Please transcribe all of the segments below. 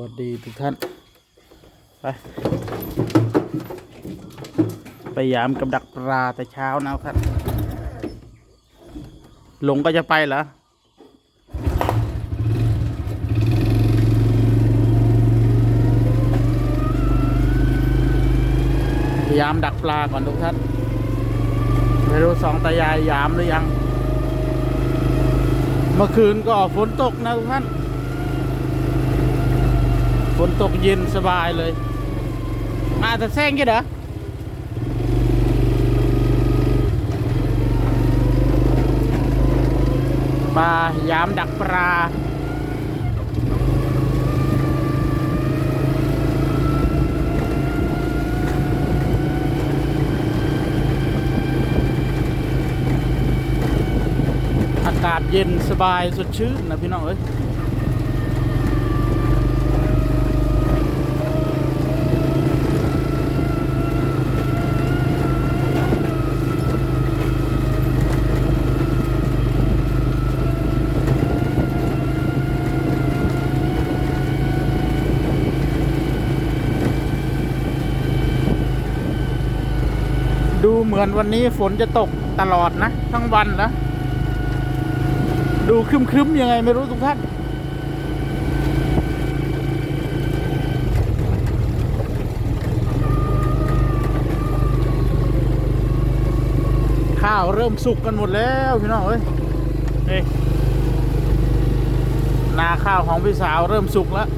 วัสดีทุกท่าน ไป ไปยามกับดักปลาแต่เช้านะครับ ลงก็จะไปเหรอพยายามดักปลาก่อนทุกท่านไม่รู้สองตายายยามหรือยัง เมื่อคืนก็ฝนตกนะทุกท่าน ฝนตกเย็นสบายเลย มาแต่แซงกี่เด้อปลายามดักปลาอากาศเย็นสบายสดชื่นนะพี่น้องเอ้ย ดูเหมือนวันนี้ฝนจะตกตลอดนะ ทั้งวันนะ ดูครึ้มๆยังไงไม่รู้ทุกท่านข้าวเริ่มสุกกันหมดแล้วพี่น้องเอ้ยนี่นาข้าวของพี่สาวเริ่มสุกแล้ว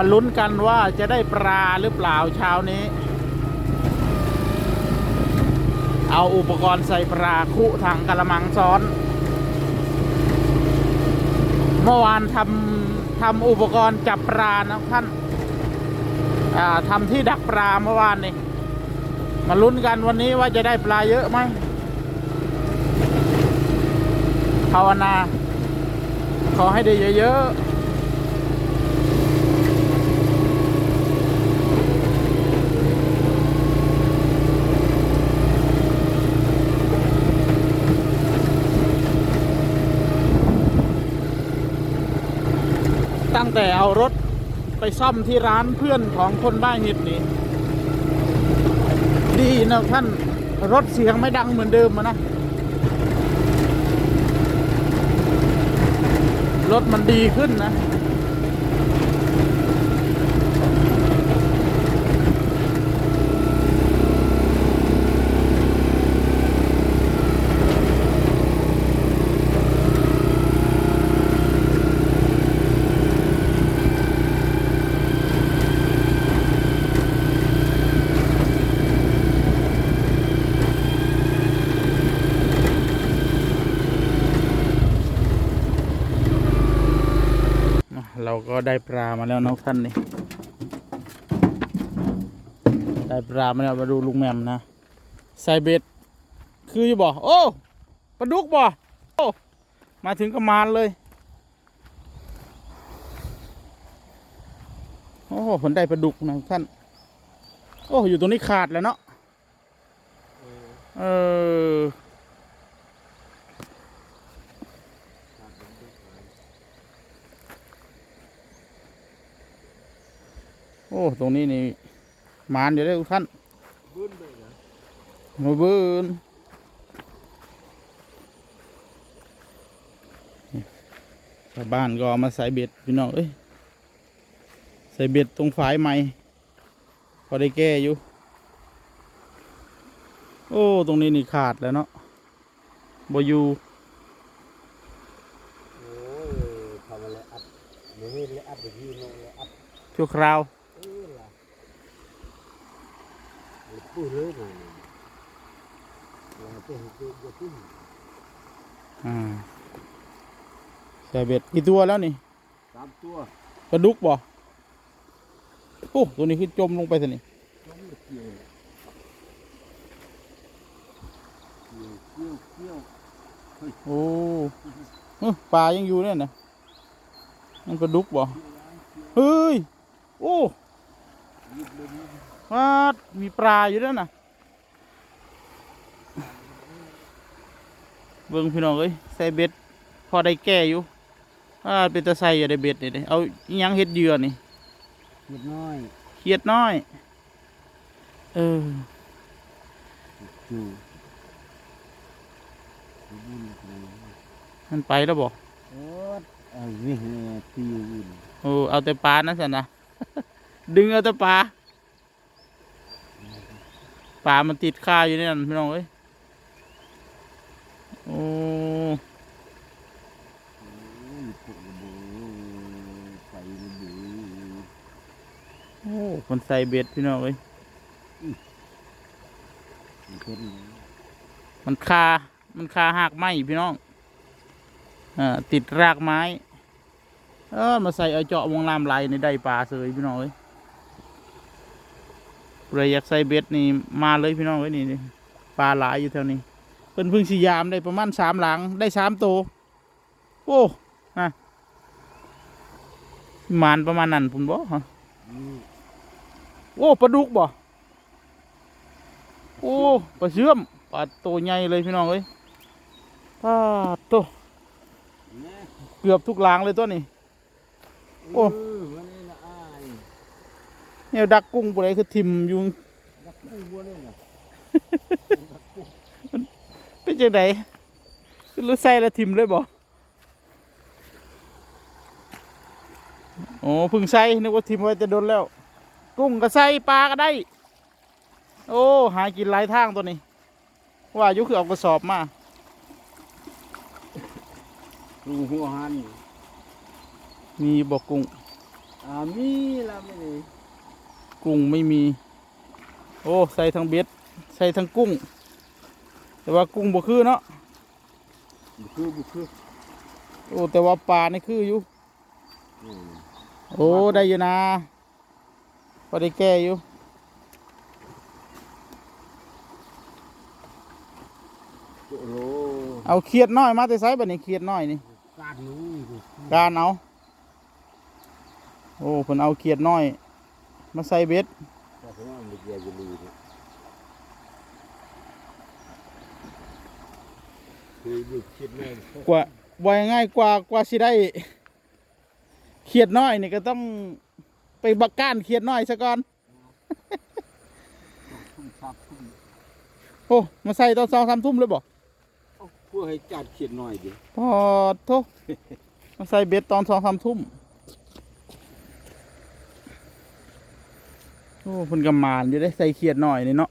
มาลุ้นกันว่าจะได้ปลาหรือเปล่าเช้านี้ เอาอุปกรณ์ใส่ปลาคุถังกระมังซ้อน เมื่อวานทำทำอุปกรณ์จับปลานะท่านาทำที่ดักปลาเมื่อวานนี่มาลุ้นกันวันนี้ว่าจะได้ปลาเยอะไหมภาวนา ขอให้ได้เยอะๆ ตั้งแต่เอารถไปซ่อมที่ร้านเพื่อนของคนบ้านเห็ดนี่ดีนะท่านรถเสียงไม่ดังเหมือนเดิมนะ รถมันดีขึ้นนะเรา ก็ได้ปลามาแล้วน้องท่านนี่ได้ปลามาแล้วมาดูลุงแหมมนะใส่เบ็ดคืออยู่บ่โอ้ปลาดุกบ่โอ้มาถึงก็มานเลย โอ้ผลได้ปลาดุกนะท่าน โอ้อยู่ตรงนี้ขาดแล้วเนาะเออ โอ้ ตรงนี้นี่มานอยู่ได้ทุกท่านมาเบิ้นชาวบ้านก็เอามาใส่เบ็ดพี่น้องเอ้ยใส่เบ็ดตรงฝายใหม่พอได้แก้อยู่ โอ้ ตรงนี้นี่ขาดแล้วเนาะบอยู่โอ้ยทำอะไรอัดเดี๋ยวนี้เลยอัดเดี๋ยวนี้ลงเลยอัดชั่วคราว เออล่ะ เลยปุ้ยเลยนะเราไปเห็นตัวเดียวปุ้ยอ่าใส่เบ็ดกี่ตัวแล้วนี่สามตัวปลาดุกบ่โอ้ตัวนี้คือจมลงไปสินี่ต้องเกี่ยวเกี่ยวเกี่ยวเกี่ยวโอ้เอ้อปลายังอยู่เนี่ยนะมันปลาดุกบ่เฮ้ย โอ้ วาดมีปลาอยู่ด้วยนะเบิ่งพี่น้องเอ้ยใส่เบ็ดพอได้แก่อยู่อ่าเป็นตะไซอย่าได้เบ็ดนี่เด้เอาอิหยังเฮ็ดเหยื่อนี่เล็กน้อยเขียดน้อย เออจู่มันไปแล้วบ่โอ้เอาวิเหตีวินโอ้เอาแต่ปลานะสันนะดึงเอาแต่ปลา ปลามันติดคาอยู่ในนั่นพี่น้องเอ้ยโอ้โอ้ไฟระเบิดโอ้คนใส่เบ็ดพี่น้องเอ้ยมันคา มันคาหักไม้พี่น้องอ่าติดรากไม้ เออมาใส่เอาเจาะวงลามไหลในได้ปลาเสยพี่น้องเอ้ย ใครอยากใส่เบ็ดนี่มาเลยพี่น้องเอ้นี่นี่ปลาหลายอยู่แถวนี้เพิ่นพึ่งสียามได้ประมาณสามหลังได้สามตัวโอ้นะมานประมาณนั้นผมบอกฮะโอ้ปลาดุกบ่โอ้ปลาเชื่อมปลาโตใหญ่เลยพี่น้องเอ้ยปลาตัวเกือบทุกหลังเลยตัวนี้โอ้ เออวันนี้ละอาย เนี่ยดักกุ้งปลาคือทิมอยู่รักไม่บัวเลยนะเป็นจังไดคือรู้ใส่แล้วทิมเลยบ่โอ้เพึ่งใส่นึกว่าทิมไว้จะโดนแล้ว กุ้งก็ใส่ปลาก็ได้ โอ้หากินหลายทางตัวนี้ ว่าอยุคือเอากระสอบมาลุงหัวหันมีบอกกุ้งอ่ามีละไม่เลย กุ้งไม่มี โอ้ ใส่ทั้งเบ็ด ใส่ทั้งกุ้ง แต่ว่ากุ้งบ่คือเนาะบุคือบุคือ โอ้ แต่ว่าปลานี่คืออยู่อืมโอ้ ได้อยู่นะพอได้แก้อยู่โอ้โหเอาเขียดน้อยมาแต่ไซบัดนี้เขียดน้อยนี่การนู้นนี่ดูการเอาโอ้เพิ่นเอาเขียดน้อย มาใส่เบ็ดแต่ผมว่ามันเกี่ยวกับลีเนี่ยคือบุกคิดแม่นกว่าว่าง่ายกว่ากว่าสิได้เขียดน้อยนี่ก็ต้องไปบักก้านเขียดน้อยซะก่อน ทุ่มทับทุ่มโอ้มาใส่ตอนสองสามทุ่มเลยบ่เอาเพื่อให้จัดเขียนหน่อยดิพอโทมาใส่เบ็ดตอนสองสามทุ่ม อ้เพิ่นกำมานอยู่ได้ใส่เขียดหน่อยนี่เนาะ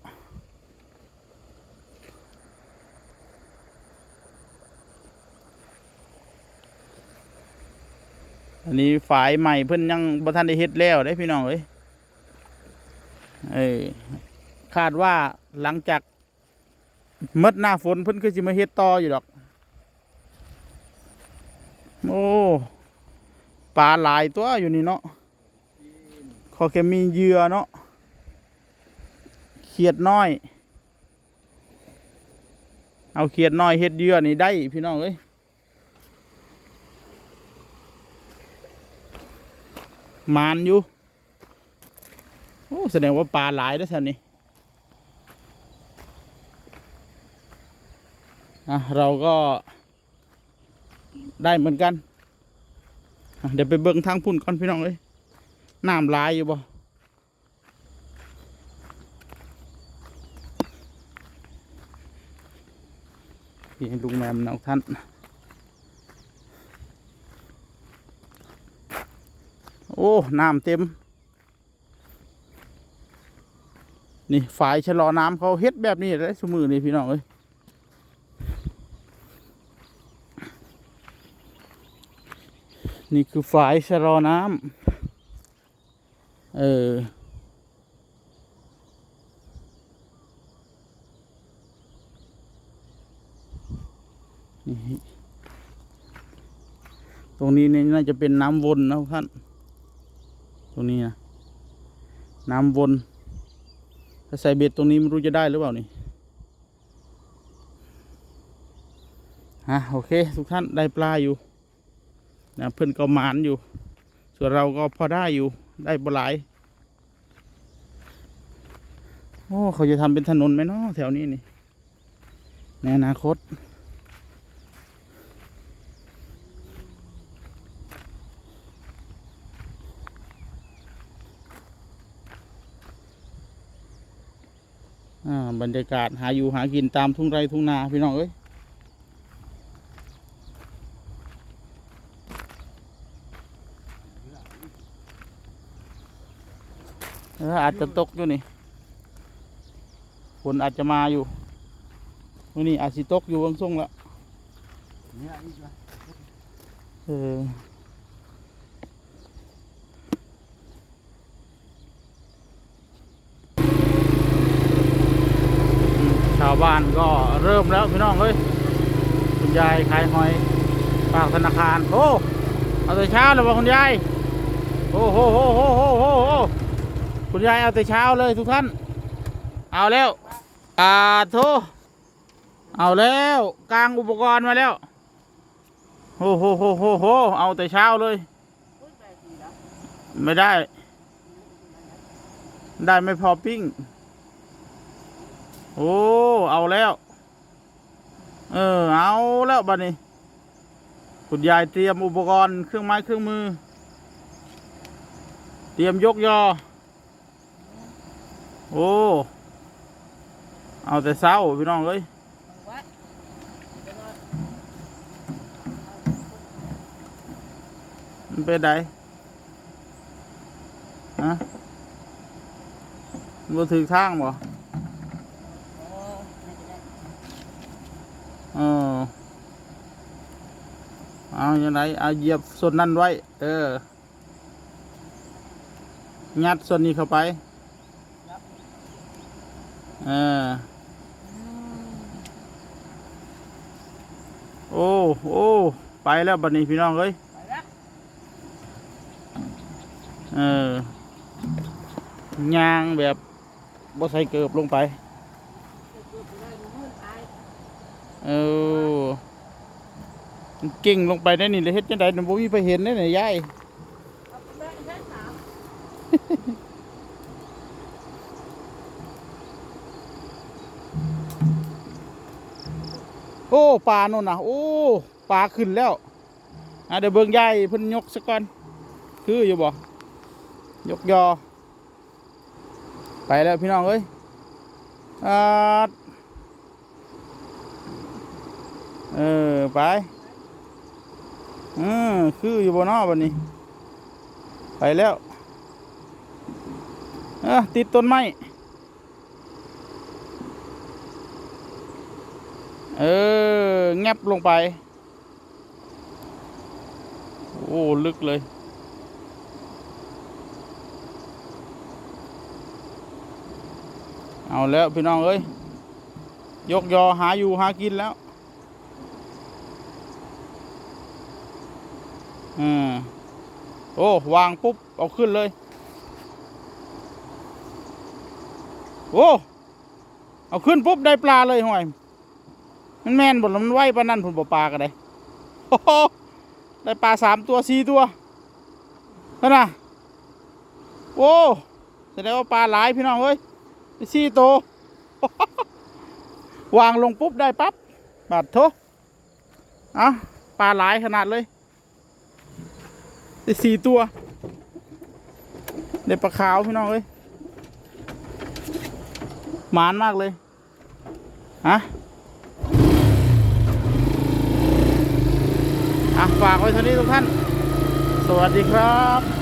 อันนี้ฝายใหม่เพิ่นยังบ่ทันได้เฮ็ดแล้วได้พี่น้องเอ้ยเอ้คาดว่าหลังจากมดหน้าฝนเพิ่นก็สิมาเฮ็ดต่ออยู่ดอก โอ้ปลาหลายตัวอยู่นี่เนาะขอแค่มีเหยื่อเนาะ ขียดน้อย เอาเขียดน้อยเฮ็ดเยื่อนี่ได้พี่น้องเอ้ยมานอยู่โอ้แสดงว่าปลาหลายแล้วท่านนี่อะเราก็ได้เหมือนกัน เดี๋ยวไปเบิ่งทางพุ่นก่อนพี่น้องเอ้ยน้ำลายอยู่บ่ พี่ลุงแมมนะท่าน โอ้ น้ำเต็ม นี่ฝายชะลอน้ำเขาเฮ็ดแบบนี้เลยสมือนี่พี่น้องเอ้ยนี่คือฝายชะลอน้ำเออ ตรงนี้นี่น่าจะเป็นน้ำวนนะท่าน ตรงนี้นะน้ำวน ถ้าใส่เบ็ดตรงนี้ไม่รู้จะได้หรือเปล่านี่ฮะโอเค ทุกท่านได้ปลาอยู่นะเพิ่อนก็หมานอยู่ ส่วนเราก็พอได้อยู่ได้บหลายโอ้เขาจะทำเป็นถนนไหมเนาะแถวนี้นี่ในอนาคต บรรยากาศหาอยู่หากินตามทุ่งไร่ทุ่งนาพี่น้องเอ้ยเอออาจจะตกอยู่นี่ฝนอาจจะมาอยู่วันนี้อาจสิตกอยู่บางช่วงละเนี่ยอีกละเออชาวบ้านก็เริ่มแล้วพี่น้องเอ้ยคุณยายขายหอยฝากธนาคารโอ้เอาแต่เช้าเลยว่ะคุณยายโอ้โหโหโหโหโหโหคุณยายเอาแต่เช้าเลยทุกท่าน เอาแล้วอ่าโทเอาแล้วกลางอุปกรณ์มาแล้วโอ้โหโหโหโหเอาแต่เช้าเลย ไม่ได้ ได้ไม่พอปิ้ง โอ้ เอาแล้ว เออ เอาแล้วบัดนี้ คุณยายเตรียมอุปกรณ์เครื่องไม้เครื่องมือ เตรียมยกยอ โอ้ เอาแต่เช้าพี่น้องเอ้ยมันเป็นไดฮะมันบ่ถือทางบ่ เออเอาอย่างไรเอาเหยียบส่วนนั้นไว้ เออ งัดส่วนนี้เข้าไปเออโอ้โอ้ไปแล้วบัดนี้พี่น้องเอ้ยเออย่างแบบบ่ใส่เกือบลงไป เออมันเก่งลงไปได้นี่เลยเฮ็ดจังได๋น่ะบ่มีไปเห็นได้นี่ยายโอ้ปลาโน่นนะโอ้ปลาขึ้นแล้วอะเดี๋ยวเบิ่งยายเพิ่นยกซะก่อน คืออยู่บ่ยกยอ ไปแล้วพี่น้องเอ้ยอ่า เออ ไปอืมคืออยู่บนนอบันนี้ ไปแล้วเออติดต้นไม้เออ แงบลงไป โอ้ ลึกเลย เอาแล้วพี่น้องเอ้ย ยกยอหาอยู่หากินแล้ว อืมโอ้วางปุ๊บ เอาขึ้นเลย โอ้ เอาขึ้นปุ๊บ ได้ปลาเลยห่วย มันแม่นบดมันไหวปานนั่นผลบ่ปลากันเลยโอ้โหได้ปลาสามตัวสี่ตัวนั่นน่ะ โอ้แสดงว่าปลาหลายพี่น้องเอ้ยสี่โตววางลงปุ๊บได้ปั๊บบาดโทเอะปลาหลายขนาดเลย ได้สี่ตัวได้ปลาขาวพี่น้องเลยหมานมากเลยฮะอะฝากไว้เท่านี้ทุกท่าน สวัสดีครับ